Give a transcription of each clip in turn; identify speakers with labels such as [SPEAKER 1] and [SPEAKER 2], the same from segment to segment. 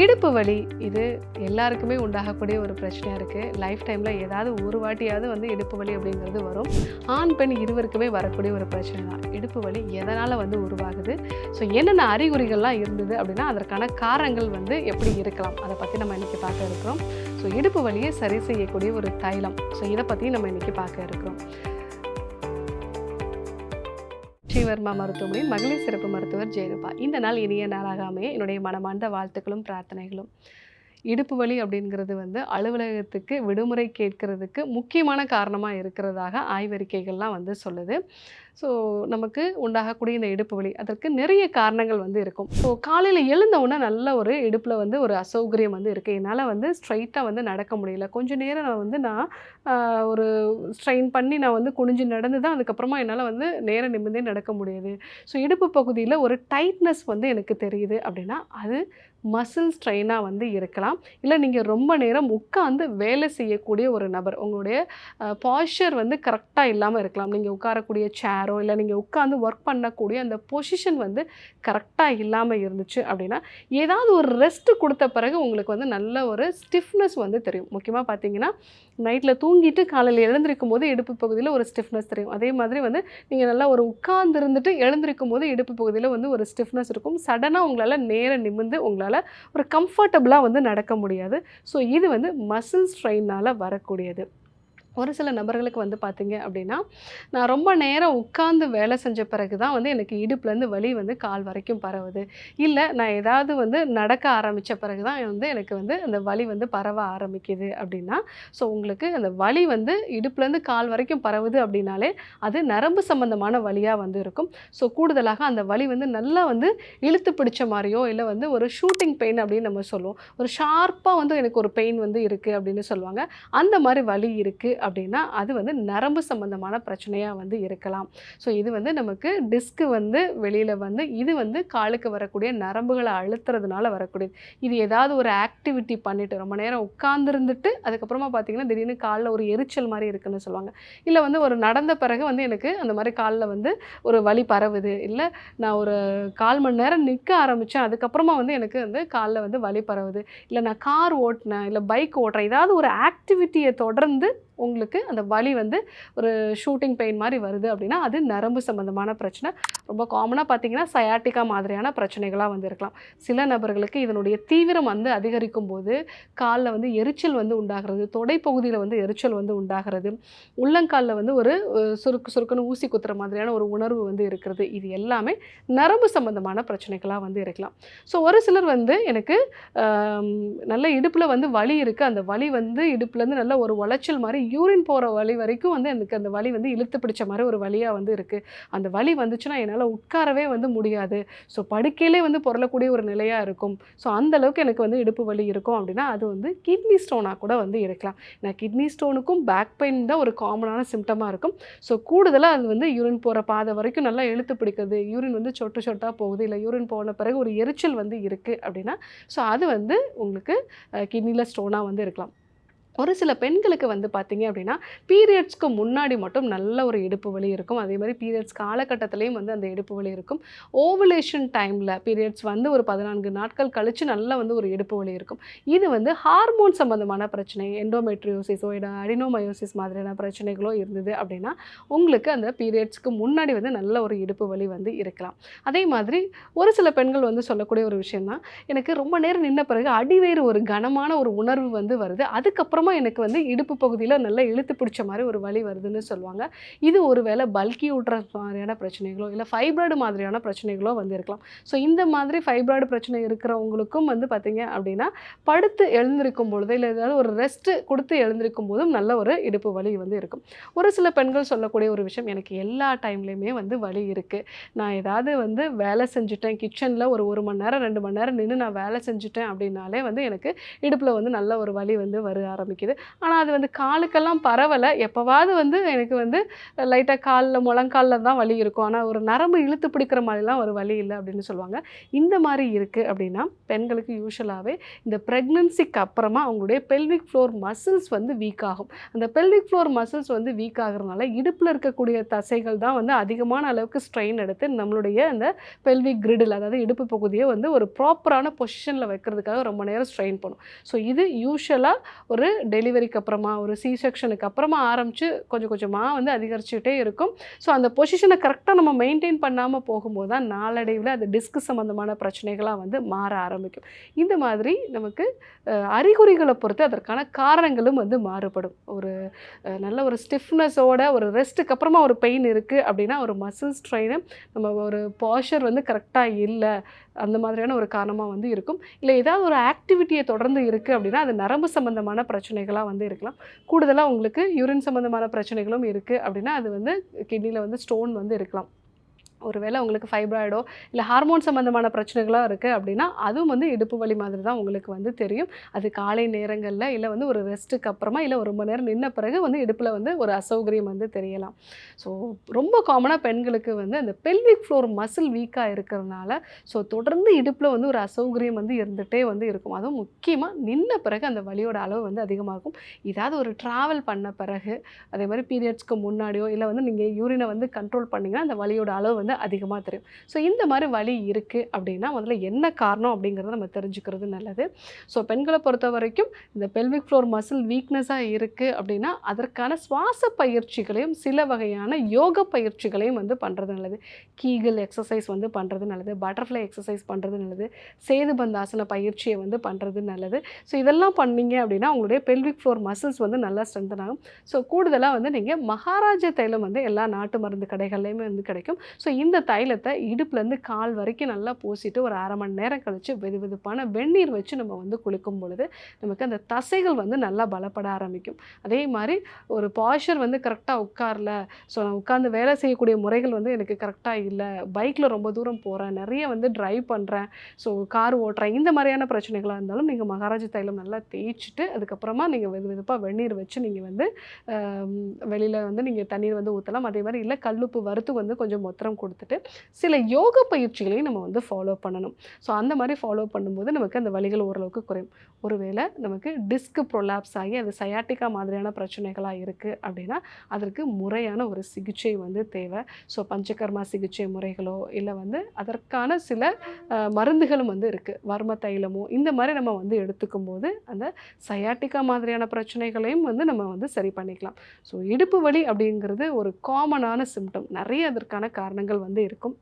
[SPEAKER 1] இடுப்பு வலி இது எல்லாருக்குமே உண்டாகக்கூடிய ஒரு பிரச்சனையாக இருக்குது லைஃப் டைமில் ஏதாவது ஒரு வாட்டியாவது வந்து இடுப்பு வலி அப்படிங்கிறது வரும். ஆண் பெண் இருவருக்குமே வரக்கூடிய ஒரு பிரச்சனை தான். இடுப்பு வலி எதனால் வந்து உருவாகுது? ஸோ என்னென்ன அறிகுறிகள்லாம் இருந்தது அப்படின்னா அதற்கான காரணங்கள் வந்து எப்படி இருக்கலாம்? அதை பற்றி நம்ம இன்றைக்கி பார்க்க இருக்கிறோம். ஸோ இடுப்பு வலியை சரி செய்யக்கூடிய ஒரு தைலம். ஸோ இதை பற்றி நம்ம இன்றைக்கி பார்க்க இருக்கிறோம். ஸ்ரீவர்மா மருத்துவமனை மகளிர் சிறப்பு மருத்துவர் ஜெயரூபா. இந்த நாள் இனிய நாளாகாமே என்னுடைய மனமார்ந்த வாழ்த்துக்களும் பிரார்த்தனைகளும். இடுப்பு வலி அப்படிங்கிறது வந்து அலுவலகத்துக்கு விடுமுறை கேட்கறதுக்கு முக்கியமான காரணமாக இருக்கிறதாக ஆய்வறிக்கைகள்லாம் வந்து சொல்லுது. ஸோ நமக்கு உண்டாகக்கூடிய இந்த இடுப்பு வலி அதற்கு நிறைய காரணங்கள் வந்து இருக்கும். ஸோ காலையில் எழுந்தவுடனே நல்ல ஒரு இடுப்பில் வந்து ஒரு அசௌகரியம் வந்து இருக்குது என்னால் வந்து ஸ்ட்ரைட்டாக வந்து நடக்க முடியல. கொஞ்ச நேரம் நான் வந்து நான் ஒரு ஸ்ட்ரெயின் பண்ணி நான் வந்து குனிஞ்சு நடந்து தான் அதுக்கப்புறமா என்னால் வந்து நேரம் நிமிர்ந்தே நடக்க முடியுது. ஸோ இடுப்பு பகுதியில் ஒரு டைட்னஸ் வந்து எனக்கு தெரியுது அப்படின்னா அது மசில் ஸ்ட்ரெயினாக வந்து இருக்கலாம். இல்லை நீங்கள் ரொம்ப நேரம் உட்காந்து வேலை செய்யக்கூடிய ஒரு நபர் உங்களுடைய பாய்ச்சர் வந்து கரெக்டாக இல்லாமல் இருக்கலாம். நீங்கள் உட்காரக்கூடிய சேரோ இல்லை நீங்கள் உட்காந்து ஒர்க் பண்ணக்கூடிய அந்த பொசிஷன் வந்து கரெக்டாக இல்லாமல் இருந்துச்சு அப்படின்னா ஏதாவது ஒரு ரெஸ்ட் கொடுத்த பிறகு உங்களுக்கு வந்து நல்ல ஒரு ஸ்டிஃப்னஸ் வந்து தெரியும். முக்கியமாக பார்த்தீங்கன்னா நைட்டில் தூங்கிட்டு காலையில் எழுந்திருக்கும் போது இடுப்பு பகுதியில் ஒரு ஸ்டிஃப்னஸ் தெரியும். அதே மாதிரி வந்து நீங்கள் நல்லா ஒரு உட்கார்ந்து இருந்துட்டு எழுந்திருக்கும் போது இடுப்பு பகுதியில் வந்து ஒரு ஸ்டிஃப்னஸ் இருக்கும். சடனாக உங்களால் நேர நிமிர்ந்து உங்களால் ஒரு கம்ஃபர்டபுளாக வந்து நடக்க முடியாது. ஸோ இது வந்து மசில் ஸ்ட்ரெயினால் வரக்கூடியது. ஒரு சில நபர்களுக்கு வந்து பார்த்தீங்க அப்படின்னா நான் ரொம்ப நேரம் உட்காந்து வேலை செஞ்ச பிறகு தான் வந்து எனக்கு இடுப்புலேருந்து வலி வந்து கால் வரைக்கும் பரவுது. இல்லை நான் ஏதாவது வந்து நடக்க ஆரம்பித்த பிறகு தான் வந்து எனக்கு வந்து அந்த வலி வந்து பரவ ஆரம்பிக்குது அப்படின்னா ஸோ உங்களுக்கு அந்த வலி வந்து இடுப்புலேருந்து கால் வரைக்கும் பரவுது அப்படின்னாலே அது நரம்பு சம்மந்தமான வலியாக வந்து இருக்கும். ஸோ கூடுதலாக அந்த வலி வந்து நல்லா வந்து இழுத்து பிடிச்ச மாதிரியோ இல்லை வந்து ஒரு ஷூட்டிங் பெயின் அப்படின்னு நம்ம சொல்லுவோம். ஒரு ஷார்ப்பாக வந்து எனக்கு ஒரு பெயின் வந்து இருக்குது அப்படின்னு சொல்லுவாங்க. அந்த மாதிரி வலி இருக்குது அப்படின்னா அது வந்து நரம்பு சம்பந்தமான பிரச்சனையாக வந்து இருக்கலாம். ஸோ இது வந்து நமக்கு டிஸ்க்கு வந்து வெளியில் வந்து இது வந்து காலுக்கு வரக்கூடிய நரம்புகளை அழுத்துறதுனால வரக்கூடியது. இது ஏதாவது ஒரு ஆக்டிவிட்டி பண்ணிவிட்டு ரொம்ப நேரம் உட்கார்ந்துருந்துட்டு அதுக்கப்புறமா பார்த்தீங்கன்னா திடீர்னு காலில் ஒரு எரிச்சல் மாதிரி இருக்குன்னு சொல்லுவாங்க. இல்லை வந்து ஒரு நடந்த பிறகு வந்து எனக்கு அந்த மாதிரி காலில் வந்து ஒரு வலி பரவுது. இல்லை நான் ஒரு கால் மணி நேரம் நிற்க ஆரம்பித்தேன் அதுக்கப்புறமா வந்து எனக்கு வந்து காலில் வந்து வலி பரவுது. இல்லை நான் கார் ஓட்டினேன் இல்லை பைக் ஓட்டுறேன் ஏதாவது ஒரு ஆக்டிவிட்டியை தொடர்ந்து உங்களுக்கு அந்த வலி வந்து ஒரு ஷூட்டிங் பெயின் மாதிரி வருது அப்படின்னா அது நரம்பு சம்மந்தமான பிரச்சனை. ரொம்ப காமனாக பார்த்தீங்கன்னா சயாட்டிக்கா மாதிரியான பிரச்சனைகளாக வந்து இருக்கலாம். சில நபர்களுக்கு இதனுடைய தீவிரம் வந்து அதிகரிக்கும் போது காலில் வந்து எரிச்சல் வந்து உண்டாகிறது தொடைப்பகுதியில் வந்து எரிச்சல் வந்து உண்டாகிறது. உள்ளங்காலில் வந்து ஒரு சுருக்கு சுருக்குன்னு ஊசி குத்துற மாதிரியான ஒரு உணர்வு வந்து இருக்கிறது. இது எல்லாமே நரம்பு சம்பந்தமான பிரச்சனைகளாக வந்து இருக்கலாம். ஸோ ஒரு சிலர் வந்து எனக்கு நல்ல இடுப்பில் வந்து வலி இருக்குது அந்த வலி வந்து இடுப்புலேருந்து நல்ல ஒரு உளைச்சல் மாதிரி யூரின் போகிற வழி வரைக்கும் வந்து எனக்கு அந்த வலி வந்து இழுத்து பிடிச்ச மாதிரி ஒரு வழியாக வந்து இருக்குது அந்த வலி வந்துச்சுன்னா என்னால் உட்காரவே வந்து முடியாது. ஸோ படுக்கையிலே வந்து பொருளக்கூடிய ஒரு நிலையாக இருக்கும். ஸோ அந்த அளவுக்கு எனக்கு வந்து இடுப்பு வலி இருக்கும் அப்படின்னா அது வந்து கிட்னி ஸ்டோனாக கூட வந்து இருக்கலாம். நான் கிட்னி ஸ்டோனுக்கும் பேக் பெயின் தான் ஒரு காமனான சிம்டமாக இருக்கும். ஸோ கூடுதலாக அது வந்து யூரின் போகிற பாதை வரைக்கும் நல்லா இழுத்து பிடிக்குது. யூரின் வந்து சொட்டு சொட்டாக போகுது. இல்லை யூரின் போன பிறகு ஒரு எரிச்சல் வந்து இருக்குது அப்படின்னா ஸோ அது வந்து உங்களுக்கு கிட்னியில் ஸ்டோனாக வந்து இருக்கலாம். ஒரு சில பெண்களுக்கு வந்து பார்த்தீங்க அப்படின்னா பீரியட்ஸ்க்கு முன்னாடி மட்டும் நல்ல ஒரு இடுப்பு வலி இருக்கும். அதே மாதிரி பீரியட்ஸ் காலகட்டத்திலையும் வந்து அந்த இடுப்பு வலி இருக்கும். ஓவலேஷன் டைமில் பீரியட்ஸ் வந்து ஒரு பதினான்கு நாட்கள் கழித்து நல்லா வந்து ஒரு இடுப்பு வலி இருக்கும். இது வந்து ஹார்மோன் சம்மந்தமான பிரச்சனை எண்டோமெட்ரியோசிஸோ இல்லை அடினோமயோசிஸ் மாதிரியான பிரச்சனைகளோ இருந்தது அப்படின்னா உங்களுக்கு அந்த பீரியட்ஸ்க்கு முன்னாடி வந்து நல்ல ஒரு இடுப்பு வலி வந்து இருக்கலாம். அதே மாதிரி ஒரு சில பெண்கள் வந்து சொல்லக்கூடிய ஒரு விஷயம் தான் எனக்கு ரொம்ப நேரம் நின்ன பிறகு அடிவேறு ஒரு கனமான ஒரு உணர்வு வந்து வருது. அதுக்கப்புறம் எனக்கு வந்து இடுப்பு பகுதியில் நல்லா இழுத்து பிடிச்ச மாதிரி ஒரு வலி வருதுன்னு சொல்லுவாங்க. இது ஒருவேளை பல்கி ஊட்டுற மாதிரியான பிரச்சனைகளோ இல்லை ஃபைப்ராய்டு மாதிரியான பிரச்சனைகளோ வந்து இருக்கலாம். ஸோ இந்த மாதிரி ஃபைப்ராய்டு பிரச்சனை இருக்கிறவங்களுக்கும் வந்து பார்த்தீங்க அப்படின்னா படுத்து எழுந்திருக்கும் பொழுது இல்லை ஏதாவது ஒரு ரெஸ்ட்டு கொடுத்து எழுந்திருக்கும் போதும் நல்ல ஒரு இடுப்பு வலி வந்து இருக்கும். ஒரு சில பெண்கள் சொல்லக்கூடிய ஒரு விஷயம் எனக்கு எல்லா டைம்லேயுமே வந்து வலி இருக்குது நான் ஏதாவது வந்து வேலை செஞ்சுட்டேன் கிச்சனில் ஒரு ஒரு மணி நேரம் ரெண்டு மணி நேரம் நின்று நான் வேலை செஞ்சுட்டேன் அப்படின்னாலே வந்து எனக்கு இடுப்பில் வந்து நல்ல ஒரு வலி வந்து வர ஆரம்பிக்கும் ஆரம்பிக்குது. ஆனால் அது வந்து காலுக்கெல்லாம் பரவலை. எப்போவாவது வந்து எனக்கு வந்து லைட்டாக காலில் முழங்காலில் தான் வலி இருக்கும். ஆனால் ஒரு நரம்பு இழுத்து பிடிக்கிற மாதிரிலாம் ஒரு வலி இல்லை அப்படின்னு சொல்லுவாங்க. இந்த மாதிரி இருக்குது அப்படின்னா பெண்களுக்கு யூஸ்வலாகவே இந்த ப்ரெக்னன்சிக்கு அப்புறமா அவங்களுடைய பெல்விக் ஃப்ளோர் மசில்ஸ் வந்து வீக் ஆகும். அந்த பெல்விக் ஃப்ளோர் மசில்ஸ் வந்து வீக் ஆகுறதுனால இடுப்பில் இருக்கக்கூடிய தசைகள் தான் வந்து அதிகமான அளவுக்கு ஸ்ட்ரெயின் எடுத்து நம்மளுடைய அந்த பெல்விக் கிரிடில் அதாவது இடுப்பு பகுதியை வந்து ஒரு ப்ராப்பரான பொசிஷனில் வைக்கிறதுக்காக ரொம்ப நேரம் ஸ்ட்ரெயின் பண்ணும். ஸோ இது யூஸ்வலாக ஒரு டெலிவரிக்கு அப்புறமா ஒரு சி செக்ஷனுக்கு அப்புறமா ஆரம்பித்து கொஞ்சம் கொஞ்சமாக வந்து அதிகரிச்சுட்டே இருக்கும். ஸோ அந்த பொசிஷனை கரெக்டாக நம்ம மெயின்டைன் பண்ணாமல் போகும்போது தான் நாளடைவில் அது டிஸ்க் சம்மந்தமான பிரச்சனைகளாக வந்து மாற ஆரம்பிக்கும். இந்த மாதிரி நமக்கு அறிகுறிகளை பொறுத்து அதற்கான காரணங்களும் வந்து மாறுபடும். ஒரு நல்ல ஒரு ஸ்டிஃப்னஸோட ஒரு ரெஸ்ட்டுக்கு அப்புறமா ஒரு பெயின் இருக்குது அப்படின்னா ஒரு மசில் ஸ்ட்ரெயின் நம்ம ஒரு பாஷர் வந்து கரெக்டாக இல்லை அந்த மாதிரியான ஒரு காரணமாக வந்து இருக்கும். இல்லை ஏதாவது ஒரு ஆக்டிவிட்டியை தொடர்ந்து இருக்குது அப்படின்னா அது நரம்பு சம்மந்தமான பிரச்சனைகளாக வந்து இருக்கலாம். கூடுதலாக உங்களுக்கு யூரின் சம்மந்தமான பிரச்சனைகளும் இருக்குது அப்படின்னா அது வந்து கிட்னியில் வந்து ஸ்டோன் வந்து இருக்கலாம். ஒருவேளை உங்களுக்கு ஃபைப்ராய்டோ இல்லை ஹார்மோன் சம்மந்தமான பிரச்சனைகளாக இருக்குது அப்படின்னா அதுவும் வந்து இடுப்பு வலி மாதிரி தான் உங்களுக்கு வந்து தெரியும். அது காலை நேரங்களில் இல்லை வந்து ஒரு ரெஸ்ட்டுக்கு அப்புறமா இல்லை ஒரு மணி நேரம் நின்ன பிறகு வந்து இடுப்பில் வந்து ஒரு அசௌகரியம் வந்து தெரியலாம். ஸோ ரொம்ப காமனாக பெண்களுக்கு வந்து அந்த பெல்விக் ஃப்ளோர் மசில் வீக்காக இருக்கிறதுனால ஸோ தொடர்ந்து இடுப்பில் வந்து ஒரு அசௌகரியம் வந்து இருந்துகிட்டே வந்து இருக்கும். அதுவும் முக்கியமாக நின்ன பிறகு அந்த வலியோட அளவு வந்து அதிகமாக இருக்கும் ஏதாவது ஒரு ட்ராவல் பண்ண பிறகு அதே மாதிரி பீரியட்ஸ்க்கு முன்னாடியோ இல்லை வந்து நீங்கள் யூரினை வந்து கண்ட்ரோல் பண்ணிங்கன்னா அந்த வலியோட அளவு வந்து அதிகமாக தெரியும். ஸோ இந்த மாதிரி வலி இருக்குது அப்படின்னா முதல்ல என்ன காரணம் அப்படிங்கிறத நம்ம தெரிஞ்சுக்கிறது நல்லது. ஸோ பெண்களை பொறுத்த வரைக்கும் இந்த பெல்விக் ஃப்ளோர் மசில் வீக்னஸாக இருக்குது அப்படின்னா அதற்கான சுவாச பயிற்சிகளையும் சில வகையான யோக பயிற்சிகளையும் வந்து பண்ணுறது நல்லது. கீகல் எக்ஸசைஸ் வந்து பண்ணுறது நல்லது. பட்டர்ஃப்ளை எக்ஸசைஸ் பண்ணுறது நல்லது. சேது பந்தாசன பயிற்சியை வந்து பண்ணுறது நல்லது. ஸோ இதெல்லாம் பண்ணீங்க அப்படின்னா உங்களுடைய பெல்விக் ஃப்ளோர் மசில்ஸ் வந்து நல்லா ஸ்ட்ரென்தன் ஆகும். ஸோ கூடுதலாக வந்து நீங்கள் மகாராஜா தைலம் வந்து எல்லா நாட்டு மருந்து கடைகள்லையுமே வந்து கிடைக்கும். ஸோ இந்த தைலத்தை இடுப்புலேருந்து கால் வரைக்கும் நல்லா பூசிட்டு ஒரு அரை மணி நேரம் கழித்து வெது வெதுப்பான வெந்நீர் வச்சு நம்ம வந்து குளிக்கும் பொழுது நமக்கு அந்த தசைகள் வந்து நல்லா பலப்பட ஆரம்பிக்கும். அதே மாதிரி ஒரு பாஷர் வந்து கரெக்டாக உட்காரல ஸோ நான் உட்காந்து வேலை செய்யக்கூடிய முறைகள் வந்து எனக்கு கரெக்டாக இல்லை பைக்கில் ரொம்ப தூரம் போகிறேன் நிறைய வந்து ட்ரைவ் பண்ணுறேன் ஸோ கார் ஓட்டுறேன் இந்த மாதிரியான பிரச்சனைகளாக இருந்தாலும் நீங்கள் மகாராஜா தைலம் நல்லா தேய்ச்சிட்டு அதுக்கப்புறமா நீங்கள் வெது வெதுப்பாக வெந்நீர் வச்சு நீங்கள் வந்து வெளியில் வந்து நீங்கள் தண்ணீர் வந்து ஊற்றலாம் அதே மாதிரி இல்லை கல்லுப்பு வறுத்து வந்து கொஞ்சம் மொத்தரம் கொடுத்துட்டு சில யோக பயிற்சிகளையும் நம்ம வந்து ஃபாலோ பண்ணணும். ஸோ அந்த மாதிரி ஃபாலோ பண்ணும்போது நமக்கு அந்த வழிகள் ஓரளவுக்கு குறையும். ஒருவேளை நமக்கு டிஸ்க் ப்ரொலாப்ஸ் ஆகி அது சயாட்டிக்கா மாதிரியான பிரச்சனைகளாக இருக்குது அப்படின்னா அதற்கு முறையான ஒரு சிகிச்சை வந்து தேவை. ஸோ பஞ்சகர்மா சிகிச்சை முறைகளோ இல்லை வந்து அதற்கான சில மருந்துகளும் வந்து இருக்குது வர்ம தைலமோ இந்த மாதிரி நம்ம வந்து எடுத்துக்கும் போது அந்த சயாட்டிக்கா மாதிரியான பிரச்சனைகளையும் வந்து நம்ம வந்து சரி பண்ணிக்கலாம். ஸோ இடுப்பு வலி அப்படிங்கிறது ஒரு காமனான சிம்டம் நிறைய அதற்கான காரணங்கள் வந்து இருக்கும்.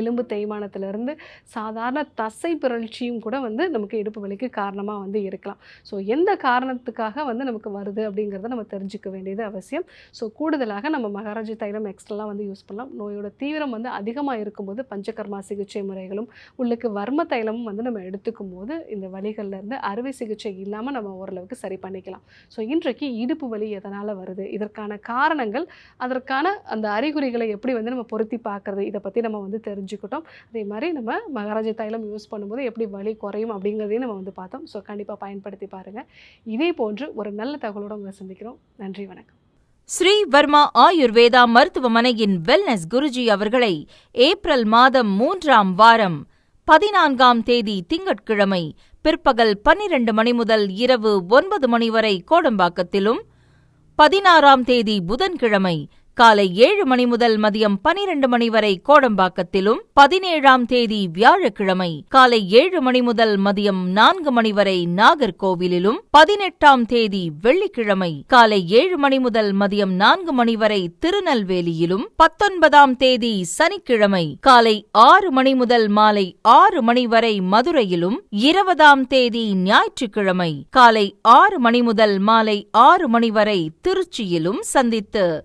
[SPEAKER 1] எலும்பு தேய்மானத்திலிருந்து சாதாரண தசை பிறழ்ச்சியும் கூட வந்து நமக்கு இடுப்பு வலிக்கு காரணமாக வந்து இருக்கலாம். ஸோ எந்த காரணத்துக்காக வந்து நமக்கு வருது அப்படிங்கிறத நம்ம தெரிஞ்சுக்க வேண்டியது அவசியம். ஸோ கூடுதலாக நம்ம மகாராஜி தைலம் எக்ஸ்ட்ரெல்லாம் வந்து யூஸ் பண்ணலாம். நோயோட தீவிரம் வந்து அதிகமாக இருக்கும்போது பஞ்சகர்மா சிகிச்சை முறைகளும் உள்ளுக்கு வர்ம தைலமும் வந்து நம்ம எடுத்துக்கும் போது இந்த வழிகள்லேருந்து அறுவை சிகிச்சை இல்லாமல் நம்ம ஓரளவுக்கு சரி பண்ணிக்கலாம். ஸோ இன்றைக்கு இடுப்பு வலி எதனால் வருது? இதற்கான காரணங்கள் அதற்கான அந்த அறிகுறிகளை எப்படி வந்து நம்ம பொருத்தி பார்க்கறது? இதை பற்றி நம்ம வந்து தெரிஞ்சு தெரிஞ்சுக்கிட்டோம். அதே மாதிரி நம்ம மகாராஜா தைலம் யூஸ் பண்ணும்போது எப்படி வலி குறையும் அப்படிங்கிறதையும் நம்ம வந்து பார்த்தோம். ஸோ கண்டிப்பாக பயன்படுத்தி பாருங்கள் இதே போன்று ஒரு நல்ல தகவலோடு உங்களை சந்திக்கிறோம். நன்றி வணக்கம்.
[SPEAKER 2] ஸ்ரீ வர்மா ஆயுர்வேதா மருத்துவமனையின் வெல்னஸ் குருஜி அவர்களை ஏப்ரல் மாதம் மூன்றாம் வாரம் பதினான்காம் தேதி திங்கட்கிழமை பிற்பகல் பன்னிரண்டு மணி முதல் இரவு ஒன்பது மணி வரை கோடம்பாக்கத்திலும் பதினாறாம் தேதி புதன்கிழமை காலை ஏழு மணி முதல் மதியம் பனிரெண்டு மணி வரை கோடம்பாக்கத்திலும் பதினேழாம் தேதி வியாழக்கிழமை. காலை ஏழு மணி முதல் மதியம் நான்கு மணி வரை நாகர்கோவிலிலும் பதினெட்டாம் தேதி வெள்ளிக்கிழமை. காலை ஏழு மணி முதல் மதியம் நான்கு மணி வரை திருநெல்வேலியிலும் பத்தொன்பதாம் தேதி சனிக்கிழமை. காலை ஆறு மணி முதல் மாலை ஆறு மணி வரை மதுரையிலும் இருபதாம் தேதி ஞாயிற்றுக்கிழமை. காலை ஆறு மணி முதல் மாலை ஆறு மணி வரை திருச்சியிலும் சந்தித்து